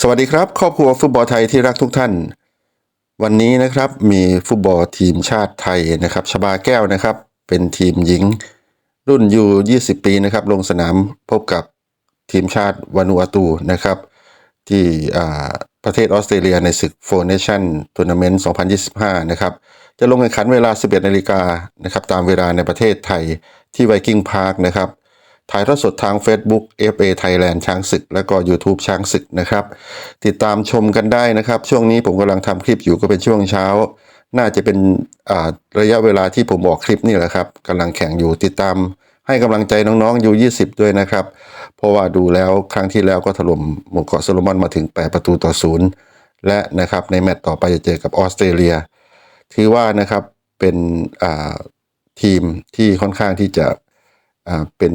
สวัสดีครับครอบครัวฟุตบอลไทยที่รักทุกท่าน วันนี้นะครับมีฟุตบอลทีมชาติไทยนะครับชบาแก้วนะครับ เป็นทีมหญิงรุ่นยู20 ปีนะครับ ลงสนามพบกับทีมชาติวานูอาตูนะครับ ที่ประเทศออสเตรเลียในศึกโฟเนชั่นทัวร์นาเมนต์ 2025 นะครับ จะลงแข่งขันเวลา 11 นาฬิกานะครับ ตามเวลาในประเทศไทยที่ไวกิ้งพาร์คนะครับ ถ่ายทอดสดทาง Facebook FA Thailand ช้างศึก แล้วก็ YouTube ช้างศึกนะครับ ติดตามชมกันได้นะครับ ช่วงนี้ผมกำลังทำคลิปอยู่ก็เป็นช่วงเช้า น่าจะเป็นระยะเวลาที่ผมบอกคลิปนี่แหละครับกำลังแข่งอยู่ติดตามให้กำลังใจน้องๆอยู่20 ด้วยนะครับ เพราะว่าดูแล้วครั้งที่แล้วก็ถล่มหมู่เกาะโซโลมอนมาถึง 8 ประตูต่อศูนย์และนะครับในแมตต์ต่อไปจะเจอกับออสเตรเลีย ถือว่านะครับเป็นทีมที่ค่อนข้างที่จะ เป็น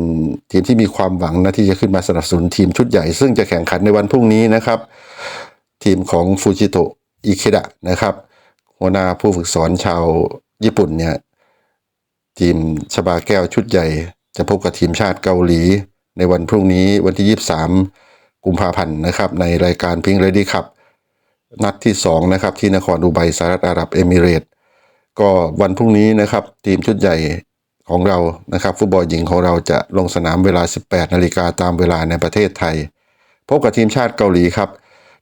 ทีมที่มีความหวังนะที่จะขึ้นมาสนับสนุนทีมชุดใหญ่ ซึ่งจะแข่งขันในวันพรุ่งนี้นะครับ ทีมของฟูจิโตะอิเคดะนะครับ หัวหน้าผู้ฝึกสอนชาวญี่ปุ่นเนี่ยทีมชบาแก้วชุดใหญ่ จะพบกับทีมชาติเกาหลี ในวันพรุ่งนี้วันที่ 23 กุมภาพันธ์นะครับ ในรายการพิงเรดี้คัพนัดที่2นะครับที่นครดูไบสหรัฐอาหรับเอมิเรตส์ก็วันพรุ่งนี้นะครับ ทีมชุดใหญ่ ของเรานะครับ ฟุตบอลหญิงของเราจะลงสนามเวลา 18 นาฬิกาตามเวลาในประเทศไทย พบกับทีมชาติเกาหลีครับ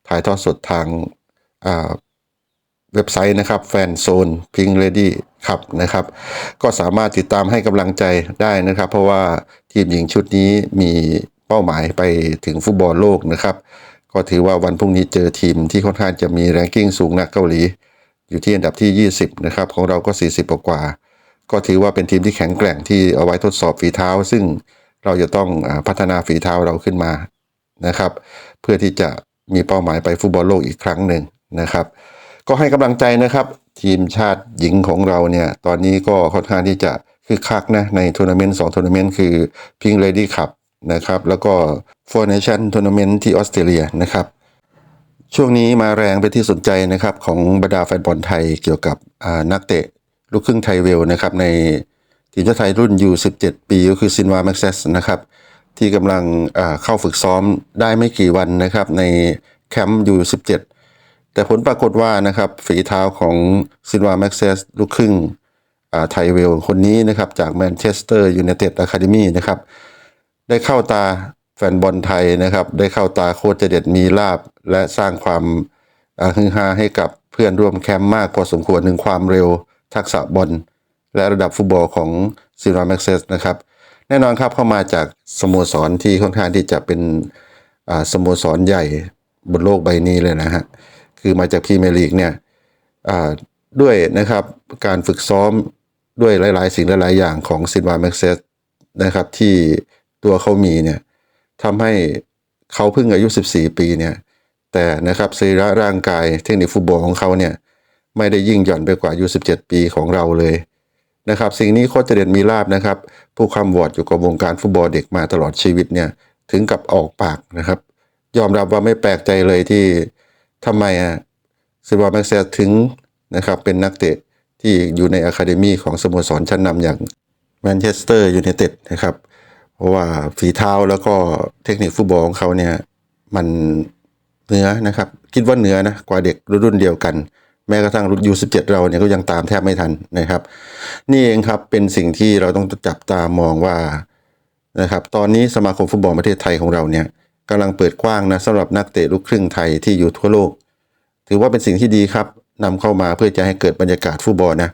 ถ่ายทอดสดทางาเว็บไซต์นะครับแฟนโซนพิงเลดี้ครับนะครับ ก็สามารถติดตามให้กำลังใจได้นะครับ เพราะว่าทีมหญิงชุดนี้มีเป้าหมายไปถึงฟุตบอลโลกนะครับ ก็ถือว่าวันพรุ่งนี้เจอทีมที่ค่อนข้างจะมีแรงกิ้งสูงนะเกาหลี อยู่ที่อันดับที่ 20 นะครับ ของเราก็ 40 กว่า ก็ถือว่าเป็นทีมที่แข็งแกร่งที่เอาไว้ทดสอบฝีเท้า ซึ่งเราจะต้องพัฒนาฝีเท้าเราขึ้นมานะครับ เพื่อที่จะมีเป้าหมายไปฟุตบอลโลกอีกครั้งหนึ่งนะครับ ก็ให้กำลังใจนะครับ ทีมชาติหญิงของเราเนี่ยตอนนี้ก็ค่อนข้างที่จะคึกคักนะในทัวร์นาเมนต์สองทัวร์นาเมนต์คือ Pink Lady Cup นะครับแล้วก็ Four Nation Tournament ที่ออสเตรเลียนะครับช่วงนี้มาแรงเป็นที่สนใจนะครับของบรรดาแฟนบอลไทยเกี่ยวกับนักเตะ ลูกครึ่งไทยเวลนะครับในทีมชาติไทยรุ่น U17 ปีก็คือซินวาแม็กเซสนะครับที่กำลังเข้าฝึกซ้อมได้ไม่กี่วันนะครับในแคมป์ U17 แต่ผลปรากฏว่านะครับฝีเท้าของซินวาแม็กเซสลูกครึ่งไทยเวลคนนี้นะครับจากแมนเชสเตอร์ยูไนเต็ดอะคาเดมีนะครับได้เข้าตาแฟนบอลไทยนะครับ ได้เข้าตาโค้ชเจเด็ดมีลาบ และสร้างความฮือฮาให้กับเพื่อนร่วมแคมป์มากพอสมควรถึงความเร็ว ทักษะบอลและระดับฟุตบอลของซินวาแม็กเซสนะครับ แน่นอนครับเข้ามาจากสโมสรที่ค่อนข้างที่จะเป็นสโมสรใหญ่บนโลกใบนี้เลยนะฮะ คือมาจากพรีเมียร์ลีกเนี่ยด้วยนะครับการฝึกซ้อมด้วยหลาย ๆ สิ่งหลาย ๆ อย่างของซินวาแม็กเซสนะครับที่ตัวเขามีเนี่ยทำให้เขาเพิ่งอายุ 14 ปีเนี่ยแต่นะครับสรีระร่างกายเทคนิคฟุตบอลของเขาเนี่ย ไม่ได้ยิ่งหย่อนไปกว่าอายุ17 ปีของเราเลยนะครับ สิ่งนี้โคชเจเดนมีลาบนะครับ ผู้คำวอดอยู่กับวงการฟุตบอลเด็กมาตลอดชีวิตเนี่ยถึงกับออกปากนะครับ ยอมรับว่าไม่แปลกใจเลยที่ทำไมอะซิลวาแม็กเซสถึงนะครับเป็นนักเตะที่อยู่ในอะคาเดมีของสโมสรชั้นนำอย่างแมนเชสเตอร์ยูไนเต็ดนะครับ เพราะว่าฝีเท้าแล้วก็เทคนิคฟุตบอลของเขาเนี่ยมันเหนือนะครับ คิดว่าเหนือนะกว่าเด็กรุ่นเดียวกัน แม้กระทั่งรุ่นยูสิบเจ็ดเราเนี่ยก็ยังตามแทบไม่ทันนะครับ นี่เองครับเป็นสิ่งที่เราต้องจับตามองว่านะครับตอนนี้สมาคมฟุตบอลประเทศไทยของเราเนี่ยกำลังเปิดกว้างนะสำหรับนักเตะลูกครึ่งไทยที่อยู่ทั่วโลก ถือว่าเป็นสิ่งที่ดีครับนำเข้ามาเพื่อจะให้เกิดบรรยากาศฟุตบอลนะ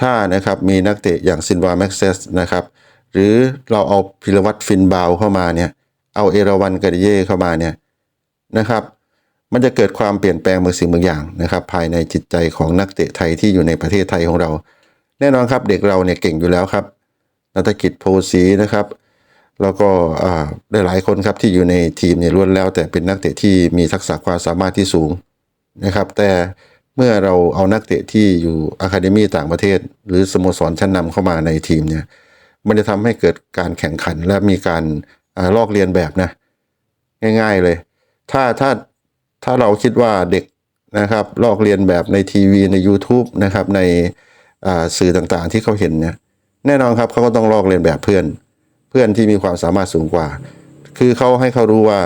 ถ้านะครับมีนักเตะอย่างซินวาแม็กเซสนะครับหรือเราเอาพิรวัตรฟินบาวเข้ามาเนี่ยเอาเอราวันกาเดเย่เข้ามาเนี่ยนะครับ มันจะเกิดความเปลี่ยนแปลงบางสิ่งบางอย่างนะครับ ภายในจิตใจของนักเตะไทยที่อยู่ในประเทศไทยของเรา แน่นอนครับเด็กเราเนี่ยเก่งอยู่แล้วครับนัตกิจโพสีนะครับ แล้วก็ได้หลายคนครับที่อยู่ในทีมเนี่ยล้วนแล้ว แต่เป็นนักเตะที่มีทักษะความสามารถที่สูงนะครับ แต่เมื่อเราเอานักเตะที่อยู่อะคาเดมีต่างประเทศ หรือสโมสรชั้นนำเข้ามาในทีมเนี่ยมันจะทำให้เกิดการแข่งขันและมีการอลอกเรียนแบบนะง่าย ๆเลย ถ้าถ้า ถ้าเราคิดว่าเด็กนะครับ ลอกเรียนแบบในทีวีใน YouTube นะครับ ในสื่อต่างๆที่เขาเห็นเนี่ยแน่นอนครับเขาก็ต้องลอกเรียนแบบเพื่อน เพื่อนที่มีความสามารถสูงกว่า คือเขาให้เขารู้ว่า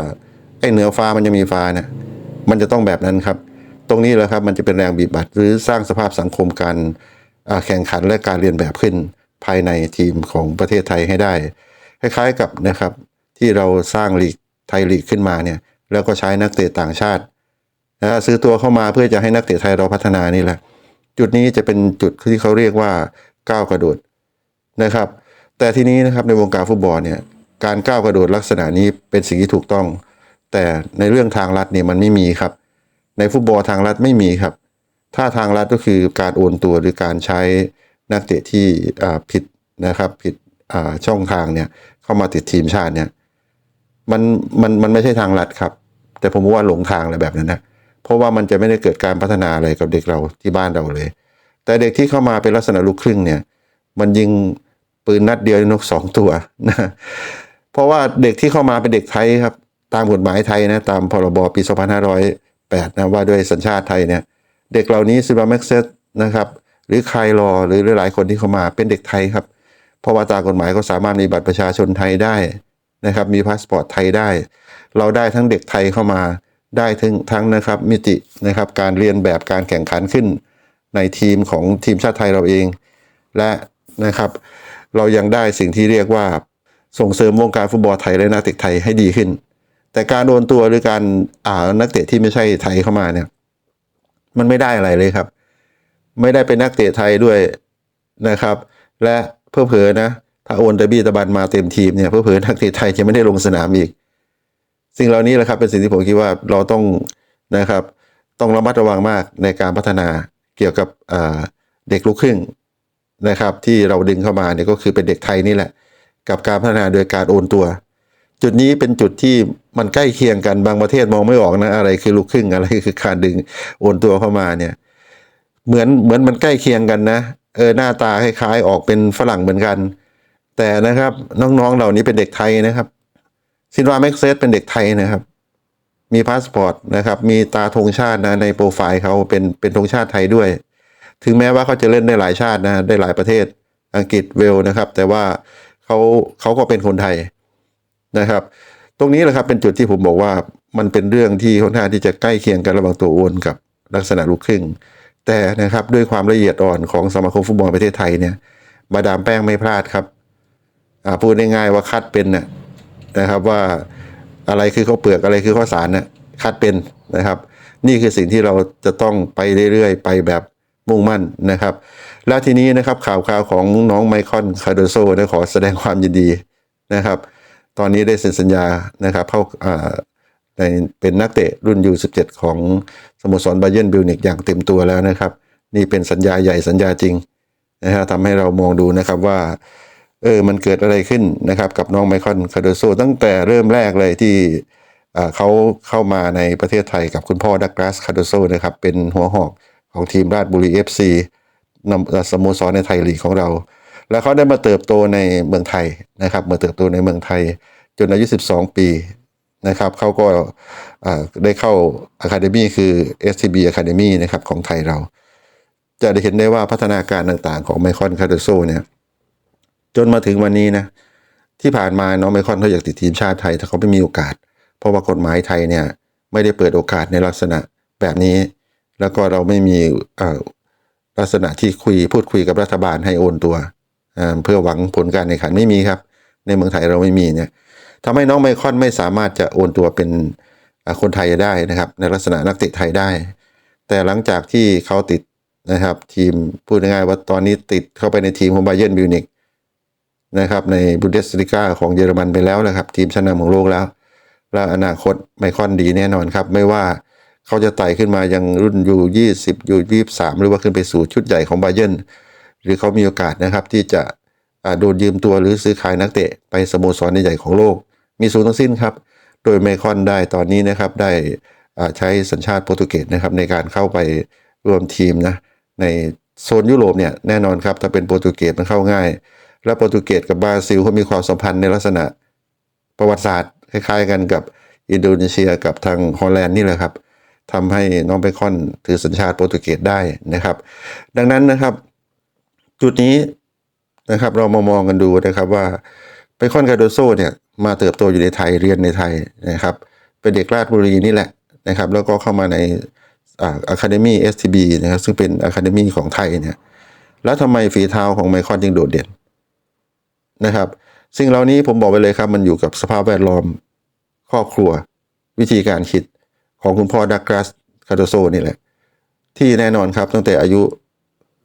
ไอ้เหนือฟ้ามันยังมีฟ้าเนะมันจะต้องแบบนั้นครับ ตรงนี้แหละครับมันจะเป็นแรงบีบบัดหรือสร้างสภาพสังคมการแข่งขันและการเรียนแบบขึ้นภายในทีมของประเทศไทยให้ได้ คล้ายๆกับนะครับที่เราสร้างลีกไทยลีกขึ้นมาเนี่ย แล้วก็ใช้นักเตะต่างชาตินะซื้อตัวเข้ามาเพื่อจะให้นักเตะไทยเราพัฒนานี่แหละ จุดนี้จะเป็นจุดที่เขาเรียกว่าก้าวกระโดดนะครับ แต่ทีนี้นะครับในวงการฟุตบอลเนี่ยการก้าวกระโดดลักษณะนี้เป็นสิ่งที่ถูกต้อง แต่ในเรื่องทางลัดเนี่ยมันไม่มีครับ ในฟุตบอลทางลัดไม่มีครับ ถ้าทางลัดก็คือการโอนตัวหรือการใช้นักเตะที่ผิดนะครับผิดช่องทางเนี่ยเข้ามาติดทีมชาติเนี่ย มันมันมันไม่ใช่ทางลัดครับ แต่ผมว่าหลงทางอะไรแบบนั้นนะเพราะว่ามันจะไม่ได้เกิดการพัฒนาอะไรกับเด็กเราที่บ้านเราเลย แต่เด็กที่เข้ามาเป็นลักษณะลูกครึ่งเนี่ย มันยิงปืนนัดเดียวนกสองตัวนะเพราะว่าเด็กที่เข้ามาเป็นเด็กไทยครับ ตามกฎหมายไทยนะตามพรบปี 2508 นะว่าด้วยสัญชาติไทยเนี่ย เด็กเหล่านี้ซิบาแม็กเซตนะครับ หรือใครรอหรือหลายคนที่เข้ามาเป็นเด็กไทยครับ เพราะว่าตามกฎหมายก็สามารถมีบัตรประชาชนไทยได้ นะครับมีพาสปอร์ตไทยได้ เราได้ทั้งเด็กไทยเข้ามาได้ทั้งทั้งนะครับมิตินะครับการเรียนแบบการแข่งขันขึ้น ในทีมของทีมชาติไทยเราเอง และนะครับ เรายังได้สิ่งที่เรียกว่าส่งเสริมวงการฟุตบอลไทยและนักเตะไทยให้ดีขึ้น แต่การโดนตัวหรือการอ่านักเตะที่ไม่ใช่ไทยเข้ามาเนี่ยมันไม่ได้อะไรเลยครับ ไม่ได้เป็นนักเตะไทยด้วยนะครับ และเพื่อเผลอนะ ถ้าโอนตะบี้ตะบันมาเต็มทีมเนี่ยเพื่อเผลอๆนักเตะไทยจะไม่ได้ลงสนามอีก สิ่งเหล่านี้แหละครับเป็นสิ่งที่ผมคิดว่าเราต้องนะครับ ต้องระมัดระวังมากในการพัฒนาเกี่ยวกับเด็กลูกครึ่งนะครับ ที่เราดึงเข้ามาเนี่ยก็คือเป็นเด็กไทยนี่แหละ กับการพัฒนาโดยการโอนตัว จุดนี้เป็นจุดที่มันใกล้เคียงกันบางประเทศมองไม่ออกนะอะไรคือลูกครึ่งอะไรคือการดึงโอนตัวเข้ามาเนี่ยเหมือนเหมือนมันใกล้เคียงกันนะเออหน้าตาคล้ายๆออกเป็นฝรั่งเหมือนกัน แต่นะครับน้องๆเหล่านี้เป็นเด็กไทยนะครับซินวาแม็กเซสเป็นเด็กไทยนะครับ มีพาสปอร์ตนะครับ มีตาธงชาตินะในโปรไฟล์เขาเป็นเป็นธงชาติไทยด้วย ถึงแม้ว่าเขาจะเล่นได้หลายชาตินะได้หลายประเทศอังกฤษเวลนะครับ แต่ว่าเขาเขาก็เป็นคนไทยนะครับ ตรงนี้แหละครับเป็นจุดที่ผมบอกว่ามันเป็นเรื่องที่ค่อนข้างที่จะใกล้เคียงกันระหว่างตัวโอนกับลักษณะลูกครึ่ง แต่นะครับด้วยความละเอียดอ่อนของสมาคมฟุตบอลประเทศไทยเนี่ย มาดามแป้งไม่พลาดครับ พูดง่ายๆว่าคัดเป็นนะนะครับว่าอะไรคือข้าวเปลือกอะไรคือข้าวสารน่ะคัดเป็นนะครับ นี่คือสิ่งที่เราจะต้องไปเรื่อยๆ ไปแบบมุ่งมั่นนะครับ แล้วทีนี้นะครับข่าวข่าวของน้องไมคอนคาร์โดโซนะขอแสดงความยินดีนะครับ ตอนนี้ได้เซ็นสัญญานะครับเข้าอ่าในเป็นนักเตะรุ่นยู17ของสโมสรบาเยร์นบิลนิกอย่างเต็มตัวแล้วนะครับ นี่เป็นสัญญาใหญ่สัญญาจริงนะฮะทำให้เรามองดูนะครับว่า เออมันเกิดอะไรขึ้นนะครับกับน้องไมคอนคาร์โดโซตั้งแต่เริ่มแรกเลยที่เขาเข้ามาในประเทศไทยกับคุณพ่อดักลาสคาร์โดโซนะครับเป็นหัวหอกของทีมราชบุรี FC นำสโมสรในไทยลีกของเรา แล้วเขาได้มาเติบโตในเมืองไทยนะครับมาเติบโตในเมืองไทย จนอายุ 12 ปีนะครับเขาก็ได้เข้าอะคาเดมีคือ STB Academy นะครับของไทยเรา จะได้เห็นได้ว่าพัฒนาการต่างๆของไมคอนคาร์โดโซเนี่ย จนมาถึงวันนี้นะที่ผ่านมาน้องไมคอนเขาอยากติดทีมชาติไทย ถ้าเขาไม่มีโอกาส เพราะว่ากฎหมายไทยเนี่ยไม่ได้เปิดโอกาสในลักษณะแบบนี้ แล้วก็เราไม่มีลักษณะที่คุยพูดคุยกับรัฐบาลให้โอนตัวเพื่อหวังผลการแข่งขันไม่มีครับ ในเมืองไทยเราไม่มีเนี่ยทำให้น้องไมคอนไม่สามารถจะโอนตัวเป็นคนไทยได้นะครับ ในลักษณะนักเตะไทยได้ แต่หลังจากที่เขาติดนะครับ ทีมพูดง่ายๆว่าตอนนี้ติดเข้าไปในทีมของบาเยร์นบิวนิก นะครับในบุนเดสลิก้าของเยอรมันไปแล้วนะครับ ทีมชั้นนำของโลกแล้ว และอนาคตไมคอนดีแน่นอนครับ ไม่ว่าเขาจะไต่ขึ้นมายังรุ่นยูยี่สิบยูยี่สามหรือว่าขึ้นไปสู่ชุดใหญ่ของบาเยนหรือเขามีโอกาสนะครับที่จะโดนยืมตัวหรือซื้อขายนักเตะไปสโมสรใหญ่ของโลก มีสูงทั้งสิ้นครับ โดยไมคอนได้ตอนนี้นะครับได้ใช้สัญชาติโปรตุเกสนะครับในการเข้าไปรวมทีมนะในโซนยุโรปเนี่ยแน่นอนครับถ้าเป็นโปรตุเกสมันเข้าง่าย และโปรตุเกสกับบราซิลเขามีความสัมพันธ์ในลักษณะประวัติศาสตร์คล้ายๆ กันกับอินโดนีเซียกับทางฮอลแลนด์นี่แหละครับทำให้น้องไบคอนถือสัญชาติโปรตุเกสได้นะครับ ดังนั้นนะครับ จุดนี้นะครับ เรามามองกันดูนะครับว่าไบคอนคาโดโซเนี่ยมาเติบโตอยู่ในไทยเรียนในไทยนะครับ เป็นเด็กราชบุรีนี่แหละนะครับ แล้วก็เข้ามาในอ่าอะคาเดมี่เอสทีบีนะครับซึ่งเป็นอะคาเดมี่ของไทยเนี่ยแล้วทำไมฝีเท้าของไมคอนจึงโดดเด่น นะครับ สิ่งเหล่านี้ผมบอกไปเลยครับ มันอยู่กับสภาพแวดล้อม ครอบครัว วิธีการคิดของคุณพ่อดักกราสคาโดโซนี่แหละ ที่แน่นอนครับตั้งแต่อายุ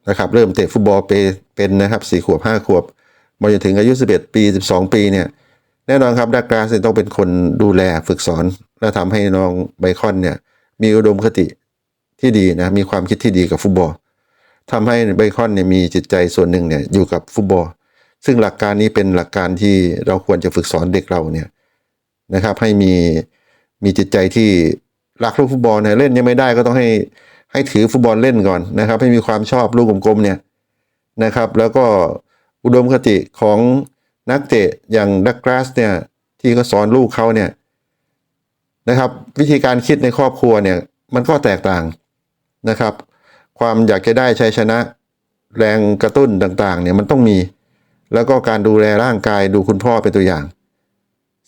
นะครับเริ่มเตะฟุตบอลเป็นนะครับสี่ขวบห้าขวบมาจนถึงอายุ 11 ปี 12 ปีเนี่ยแน่นอนครับดักกราสต้องเป็นคนดูแลฝึกสอน และทำให้น้องไบคอนเนี่ยมีอุดมคติที่ดีนะมีความคิดที่ดีกับฟุตบอลทำให้ไบคอนเนี่ยมีจิตใจส่วนหนึ่งเนี่ยอยู่กับฟุตบอล ซึ่งหลักการนี้เป็นหลักการที่เราควรจะฝึกสอนเด็กเราเนี่ยนะครับ ให้มีมีจิตใจที่รักลูกฟุตบอลเนี่ยเล่นยังไม่ได้ก็ต้องให้ให้ถือฟุตบอลเล่นก่อนนะครับ ให้มีความชอบลูกกลมๆเนี่ยนะครับ แล้วก็อุดมคติของนักเตะอย่างดักกราสเนี่ยที่เขาสอนลูกเขาเนี่ยนะครับ วิธีการคิดในครอบครัวเนี่ยมันก็แตกต่างนะครับ ความอยากจะได้ชัยชนะ แรงกระตุ้นต่างๆ เนี่ยมันต้องมี แล้วก็การดูแลร่างกายดูคุณพ่อเป็นตัวอย่าง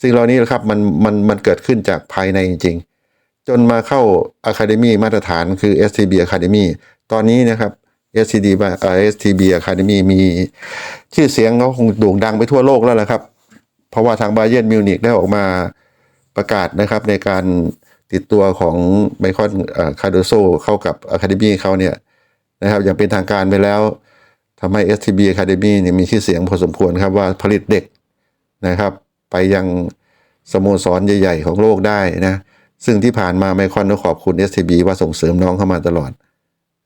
สิ่งเหล่านี้นะครับมันมันมันเกิดขึ้นจากภายในจริงๆจนมาเข้า Academy มาตรฐานคือ STB Academy ตอนนี้นะครับ STD เอ่อ STB Academy มีชื่อเสียงเขาคงโด่งดังไปทั่วโลกแล้วละครับ เพราะว่าทางบาเยนมิวนิกได้ออกมาประกาศนะครับในการติดตัวของไมคอนคาร์โดโซเข้ากับ Academy เขาเนี่ยนะครับอย่างเป็นทางการไปแล้ว ทำให้ STB Academy เนี่ยมีชื่อเสียงพอสมควรครับว่าผลิตเด็กนะครับ ไปยังสโมสรใหญ่ๆ ของโลกได้นะซึ่งที่ผ่านมาไมคอนต้องขอบคุณ STB ว่าส่งเสริมน้องเข้ามาตลอด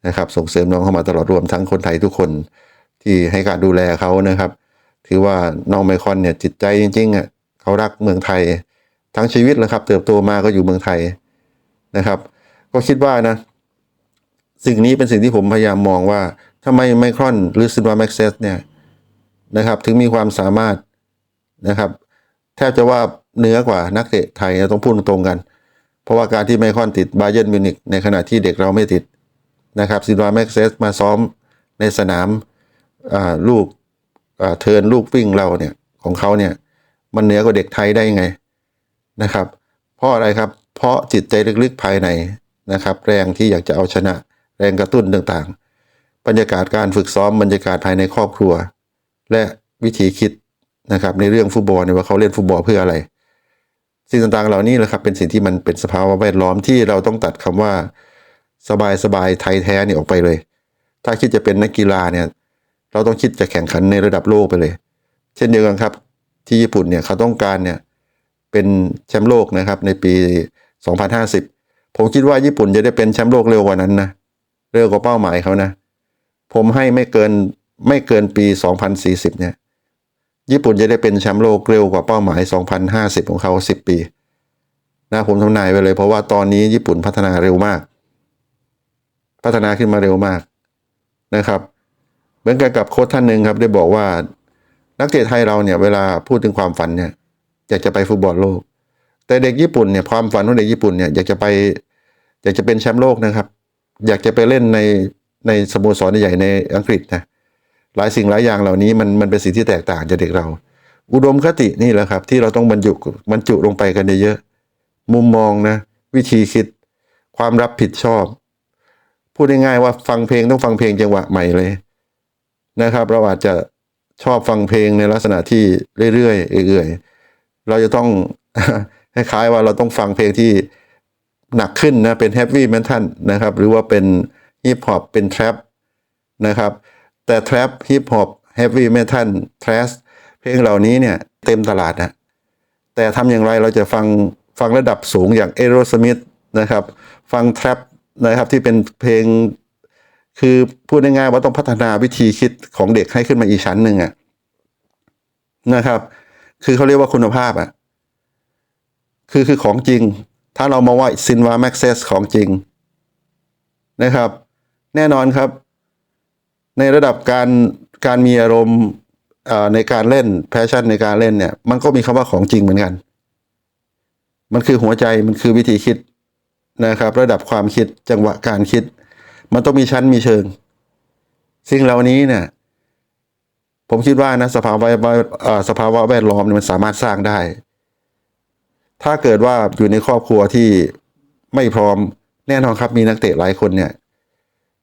นะครับส่งเสริมน้องเข้ามาตลอดรวมทั้งคนไทยทุกคนที่ให้การดูแลเขานะครับ ถือว่าน้องไมคอนเนี่ยจิตใจจริงๆอะเขารักเมืองไทย ทั้งชีวิตเลยครับ เติบโตมาก็อยู่เมืองไทยนะครับ ก็คิดว่านะ สิ่งนี้เป็นสิ่งที่ผมพยายามมองว่า ทำไมไมครอนหรือซินวาแม็กเซสเนี่ยนะครับถึงมีความสามารถนะครับ แทบจะว่าเหนือกว่านักเตะไทยต้องพูดตรงๆกัน เพราะว่าการที่ไมครอนติดบาเยนมิวนิกในขณะที่เด็กเราไม่ติดนะครับซินวาแม็กเซสมาซ้อมในสนามาลูกเทินลูกวิ่งเราเนี่ยของเขาเนี่ยมันเหนือกว่าเด็กไทยได้ไงนะครับ เพราะอะไรครับเพราะจิตใจลึกๆภายในนะครับ แรงที่อยากจะเอาชนะแรงกระตุ้นต่างๆ บรรยากาศการฝึกซ้อมบรรยากาศภายในครอบครัว และวิธีคิดนะครับ ในเรื่องฟุตบอลเนี่ยว่าเขาเล่นฟุตบอลเพื่ออะไร สิ่งต่างๆเหล่านี้แหละครับเป็นสิ่งที่มันเป็นสภาวะแวดล้อมที่เราต้องตัดคำว่าสบายสบายไทยแท้เนี่ยออกไปเลย ถ้าคิดจะเป็นนักกีฬาเนี่ย เราต้องคิดจะแข่งขันในระดับโลกไปเลย เช่นเดียวกันครับ ที่ญี่ปุ่นเนี่ยเขาต้องการเนี่ยเป็นแชมป์โลกนะครับในปี 2050 ผมคิดว่าญี่ปุ่นจะได้เป็นแชมป์โลกเร็วกว่านั้นนะเร็วกว่าเป้าหมายเขานะ ผมให้ไม่เกินไม่เกินปี 2040 เนี่ย ญี่ปุ่นจะได้เป็นแชมป์โลกเร็วกว่าเป้าหมาย 2050 ของเขา 10 ปีนะผมทำนายไปเลย เพราะว่าตอนนี้ญี่ปุ่นพัฒนาเร็วมาก พัฒนาขึ้นมาเร็วมากนะครับ เหมือนกันกับโค้ชท่านหนึ่งครับได้บอกว่า นักเตะไทยเราเนี่ยเวลาพูดถึงความฝันเนี่ยอยากจะไปฟุตบอลโลก แต่เด็กญี่ปุ่นเนี่ยความฝันของเด็กญี่ปุ่นเนี่ยอยากจะไปอยากจะเป็นแชมป์โลกนะครับ อยากจะไปเล่นใน ในสโมสรใหญ่ในอังกฤษนะหลายสิ่งหลายอย่างเหล่านี้มันมันเป็นสิ่งที่แตกต่างจากเด็กเรา อุดมคตินี่แหละครับ ที่เราต้องบรรจุบรรจุลงไปกันเยอะๆมุมมองนะ วิธีคิดความรับผิดชอบ พูดง่ายๆว่าฟังเพลงต้องฟังเพลงจังหวะใหม่เลยนะครับ เราอาจจะชอบฟังเพลงในลักษณะที่เรื่อยๆเอื่อยๆเราจะต้องคล้ายๆว่าเราต้องฟังเพลงที่หนักขึ้นนะเป็น heavy metal นะครับ หรือว่าเป็น hip hop เป็น trap นะครับ แต่ trap hip hop heavy metal thrash เพลงเหล่านี้เนี่ยเต็มตลาดนะแต่ทำอย่างไรเราจะฟังฟังระดับสูงอย่าง Aerosmith นะครับ ฟัง trap นะครับที่เป็นเพลง คือพูดง่ายๆว่าต้องพัฒนาวิธีคิดของเด็กให้ขึ้นมาอีกชั้นหนึ่งอะนะครับ คือเขาเรียกว่าคุณภาพอะคือคือของจริง ถ้าเรามาว่าซินวาแม็กเซสของจริงนะครับ แน่นอนครับ ในระดับการการมีอารมณ์ในการเล่นแพชชั่นในการเล่นเนี่ย มันก็มีคำว่าของจริงเหมือนกัน มันคือหัวใจมันคือวิธีคิดนะครับ ระดับความคิดจังหวะการคิด มันต้องมีชั้นมีเชิง สิ่งเหล่านี้เนี่ยผมคิดว่านะสภาวะสภาวะแวดล้อมมันสามารถสร้างได้ ถ้าเกิดว่าอยู่ในครอบครัวที่ไม่พร้อมแน่นอนครับมีนักเตะหลายคนเนี่ย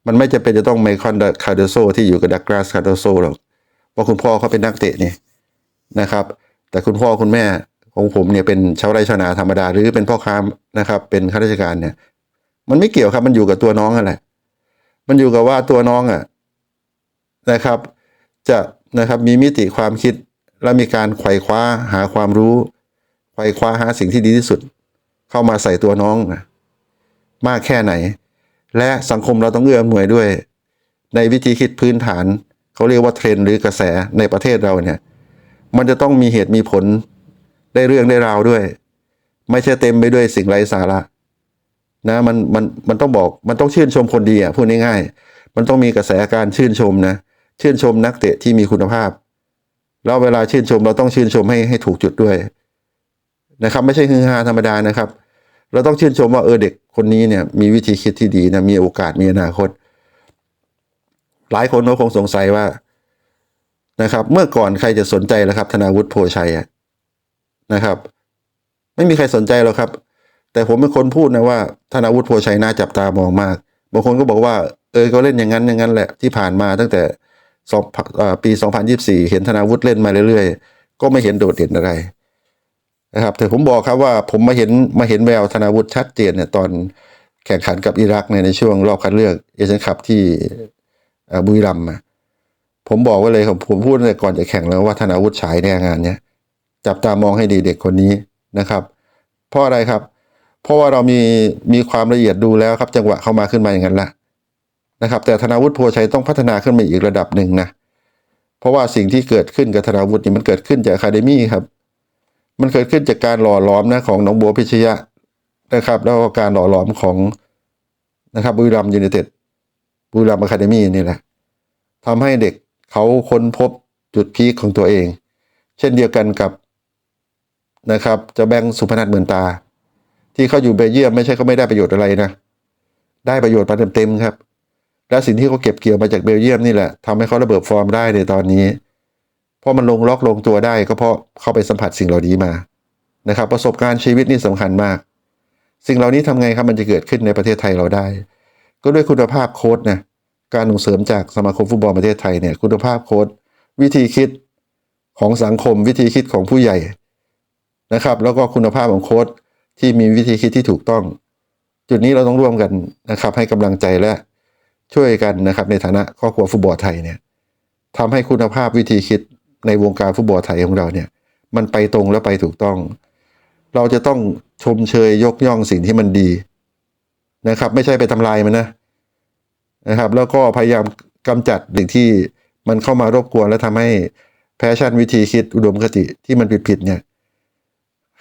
มันไม่จำเป็นจะต้องไมคอนคาร์โดโซที่อยู่กับดักราสคาร์โดโซหรอกเพราะคุณพ่อเขาเป็นนักเตะนี่นะครับ แต่คุณพ่อคุณแม่ของผมเนี่ยเป็นชาวไร่ชาวนาธรรมดาหรือเป็นพ่อค้านะครับ เป็นข้าราชการเนี่ย มันไม่เกี่ยวครับมันอยู่กับตัวน้องนั่นแหละมันอยู่กับว่าตัวน้องอะนะครับ จะนะครับมีมิติความคิดและมีการไขว่คว้าหาความรู้ไขว่คว้าหาสิ่งที่ดีที่สุด เข้ามาใส่ตัวน้องนะมากแค่ไหน และสังคมเราต้องเอื้ออำนวยด้วย ในวิธีคิดพื้นฐาน เขาเรียกว่าเทรนหรือกระแสในประเทศเราเนี่ย มันจะต้องมีเหตุมีผลได้เรื่องได้ราวด้วย ไม่ใช่เต็มไปด้วยสิ่งไร้สาระนะมันมันมันต้องบอกมันต้องชื่นชมคนดีอะพูดง่ายๆมันต้องมีกระแสการชื่นชมนะชื่นชมนักเตะที่มีคุณภาพ แล้วเวลาชื่นชมเราต้องชื่นชมให้ให้ถูกจุดด้วยนะครับ ไม่ใช่ฮือฮาธรรมดานะครับ เราต้องชื่นชมว่าเออเด็กคนนี้เนี่ยมีวิธีคิดที่ดีนะมีโอกาสมีอนาคต หลายคนก็คงสงสัยว่านะครับ เมื่อก่อนใครจะสนใจล่ะครับ ธนาวุฒิโพชัยนะครับ ไม่มีใครสนใจหรอกครับ แต่ผมเป็นคนพูดนะว่าธนาวุฒิโพชัยน่าจับตามองมากบางคนก็บอกว่า เออก็เล่นอย่างนั้นอย่างนั้นแหละที่ผ่านมาตั้งแต่สองปี 2024 เห็นธนาวุฒิเล่นมาเรื่อยๆ ก็ไม่เห็นโดดเด่นอะไร นะครับแต่ผมบอกครับว่าผมมาเห็นมาเห็นแววธนาวุฒิชัดเจนเนี่ยตอนแข่งขันกับอิรักในในช่วงรอบคัดเลือกเอเชียนคัพที่บุรีรัมย์ผมบอกไว้เลยผมผมพูดแต่ก่อนจะแข่งแล้วว่าธนาวุฒิฉายแน่งานเนี้ยจับตามองให้ดีเด็กคนนี้นะครับเพราะอะไรครับ เพราะว่าเรามีมีความละเอียดดูแล้วครับ จังหวะเข้ามาขึ้นมาอย่างนั้นละนะครับ แต่ธนาวุฒิโพชัยต้องพัฒนาขึ้นมาอีกระดับหนึ่งนะเพราะว่าสิ่งที่เกิดขึ้นกับธนาวุฒินี่มันเกิดขึ้นจากอะคาเดมี่ครับ มันเกิดขึ้นจากการหล่อหลอมนะของน้องบัวพิชยะนะครับ แล้วก็การหล่อหลอมของนะครับบุรีรัมยูนเต็ดบุรีรัมอะคาเดมี่นี่แหละทำให้เด็กเขาค้นพบจุดพีคของตัวเอง เช่นเดียวกันกับนะครับเจะแบงสุพนัทเหมือนตา ที่เขาอยู่เบลเยียมไม่ใช่เขาไม่ได้ประโยชน์อะไรนะ ได้ประโยชน์มาเต็มๆครับ และสิ่งที่เขาเก็บเกี่ยวมาจากเบลเยียมนี่แหละทำให้เขาระเบิดฟอร์มได้ในตอนนี้ เพราะมันลงล็อกลงตัวได้ก็เพราะเข้าไปสัมผัสสิ่งเหล่านี้มานะครับ ประสบการณ์ชีวิตนี่สำคัญมาก สิ่งเหล่านี้ทำไงครับมันจะเกิดขึ้นในประเทศไทยเราได้ ก็ด้วยคุณภาพโค้ดนะการส่งเสริมจากสมาคมฟุตบอลประเทศไทยเนี่ยคุณภาพโค้ดวิธีคิดของสังคมวิธีคิดของผู้ใหญ่นะครับ แล้วก็คุณภาพของโค้ดที่มีวิธีคิดที่ถูกต้อง จุดนี้เราต้องร่วมกันนะครับ ให้กำลังใจและช่วยกันนะครับ ในฐานะครอบครัวฟุตบอลไทยเนี่ยทำให้คุณภาพวิธีคิด ในวงการฟุตบอลไทยของเราเนี่ย มันไปตรงและไปถูกต้อง เราจะต้องชมเชยยกย่องสิ่งที่มันดีนะครับ ไม่ใช่ไปทำลายมันนะนะครับ แล้วก็พยายามกำจัดสิ่งที่มันเข้ามารบกวนและทำให้แพชชั่นวิธีคิดอุดมคติที่มันผิดๆเนี่ย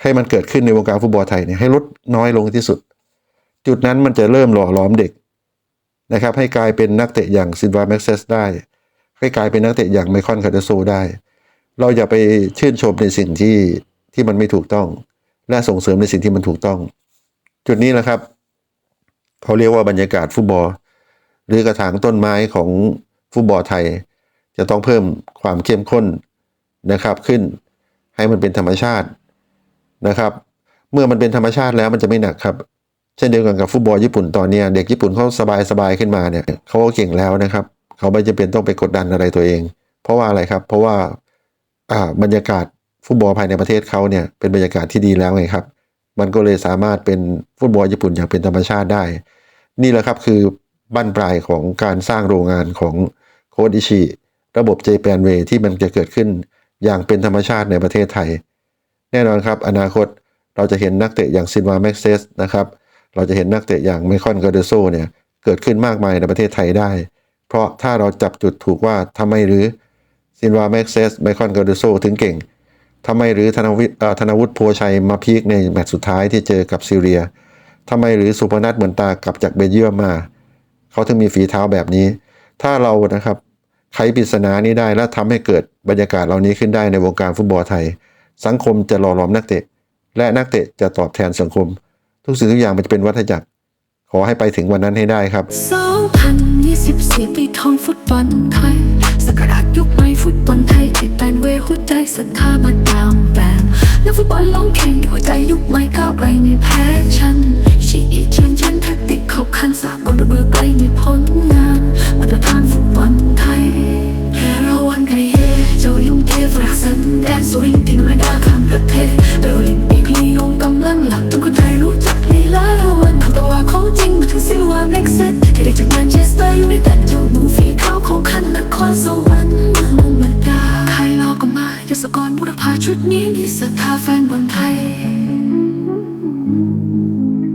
ให้มันเกิดขึ้นในวงการฟุตบอลไทยเนี่ยให้ลดน้อยลงที่สุด จุดนั้นมันจะเริ่มหล่อหลอมเด็กนะครับ ให้กลายเป็นนักเตะอย่างซินวาแม็กเซสได้ ให้กลายเป็นนักเตะอย่างไมคอนคาร์เดโซได้ เราอย่าไปชื่นชมในสิ่งที่ที่มันไม่ถูกต้อง และส่งเสริมในสิ่งที่มันถูกต้อง จุดนี้แหละครับ เขาเรียกว่าบรรยากาศฟุตบอล หรือกระถางต้นไม้ของฟุตบอลไทย จะต้องเพิ่มความเข้มข้นนะครับ ขึ้นให้มันเป็นธรรมชาตินะครับ เมื่อมันเป็นธรรมชาติแล้วมันจะไม่หนักครับ เช่นเดียวกันกับฟุตบอลญี่ปุ่นตอนนี้เด็กญี่ปุ่นเขาสบายสบายขึ้นมาเนี่ยเขาก็เก่งแล้วนะครับ เขาไม่จำเป็นต้องไปกดดันอะไรตัวเอง เพราะว่าอะไรครับ เพราะว่า บรรยากาศฟุตบอลภายในประเทศเขาเนี่ยเป็นบรรยากาศที่ดีแล้วไงครับ มันก็เลยสามารถเป็นฟุตบอลญี่ปุ่นอย่างเป็นธรรมชาติได้ นี่แหละครับคือบั้นปลายของการสร้างโรงงานของโคดอิชิระบบเจแปนเวที่มันจะเกิดขึ้นอย่างเป็นธรรมชาติในประเทศไทย แน่นอนครับ อนาคตเราจะเห็นนักเตะอย่างซินวาแม็กเซสนะครับ เราจะเห็นนักเตะอย่างไมคอนกาเดโซเนี่ยเกิดขึ้นมากมายในประเทศไทยได้ เพราะถ้าเราจับจุดถูกว่าทำไมหรือ ซินวาแม็กเซสไมคอนกาเดโซถึงเก่งทำไมหรือธนวิทย์เอ่อธนวุฒิโพชัยมาพีคในแมตช์สุดท้ายที่เจอกับซีเรียทำไมหรือสุพนัทเหมือนตากลับจากเบลเยียมมา เขาถึงมีฝีเท้าแบบนี้ ถ้าเรานะครับไขปริศนานี้ได้และทำให้เกิดบรรยากาศเหล่านี้ขึ้นได้ในวงการฟุตบอลไทย สังคมจะหล่อหลอมนักเตะ และนักเตะจะตอบแทนสังคม ทุกสิ่งทุกอย่างมันจะเป็นวัฏจักร ขอให้ไปถึงวันนั้นให้ได้ครับ 2024 ปีทองฟุตบอลไทย สกราชยุคใหม่ฟุตบอลไทยที่เป็นเวหัวใจศรัทธามาตามแบบนักฟุตบอลลงแข่งหัวใจยุคใหม่ก้าวไกลในแพ้ชันชีอีเชียนเชนแทคติกเข้าขั้นสากลระเบือไกลในผลงานมาตรฐานฟุตบอลไทยแค่เราวันไกลเฮเจ้ายุ่งเทฝรั่งสันแดนสุรินทร์ที่ไม่ได้ข้ามประเทศโดยโอลิมปิกลียงกำลังหลักทุกคนไทยรู้จักลีลาเราวันของตัวเของจริงมาถึงซิวาเม็กเซ อยูไนแต่จ้ามือฝีเท้าของขันนครสวรรค์มุงมันดาใครรอก็มายศกรบุรพาชุดนี้มีศรัทธาแฟนบอลไทย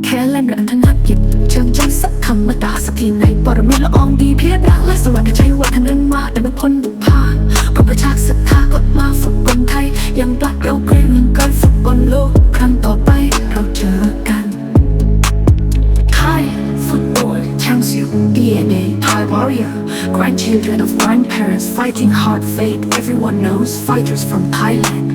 แค่เล่นเรื่องธนักหยิบเชิงใจสักคำมาด่าสักทีไหนปรมีละอองดีเพียรดักและสวัสดิ์ใช้วัฒนนั้นมาแต่เป็นคน fighting hard fate everyone knows fighters from Thailand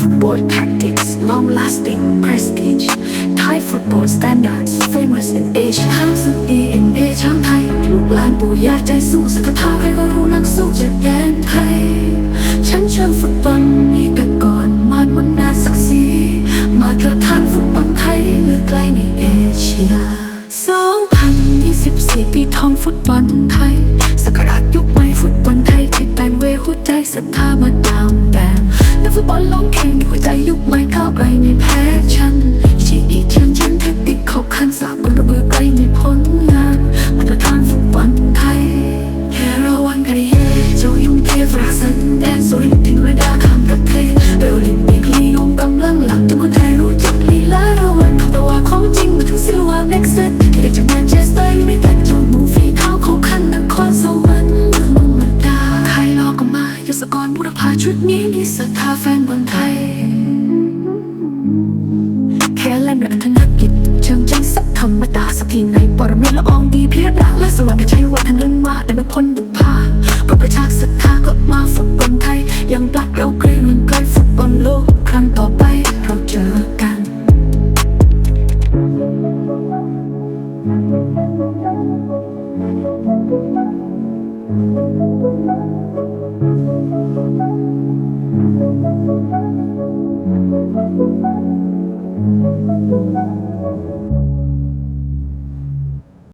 Football tactics, long lasting prestige. Thai football standards, famous in Asia. ทั้งสุด DNA ชาวไทย ลูกหลานปู่ย่าใจสู้สักทาใครก็รู้นักสู้จากแดนไทย ชุดนี้มีศรัทธาแฟนบนไทย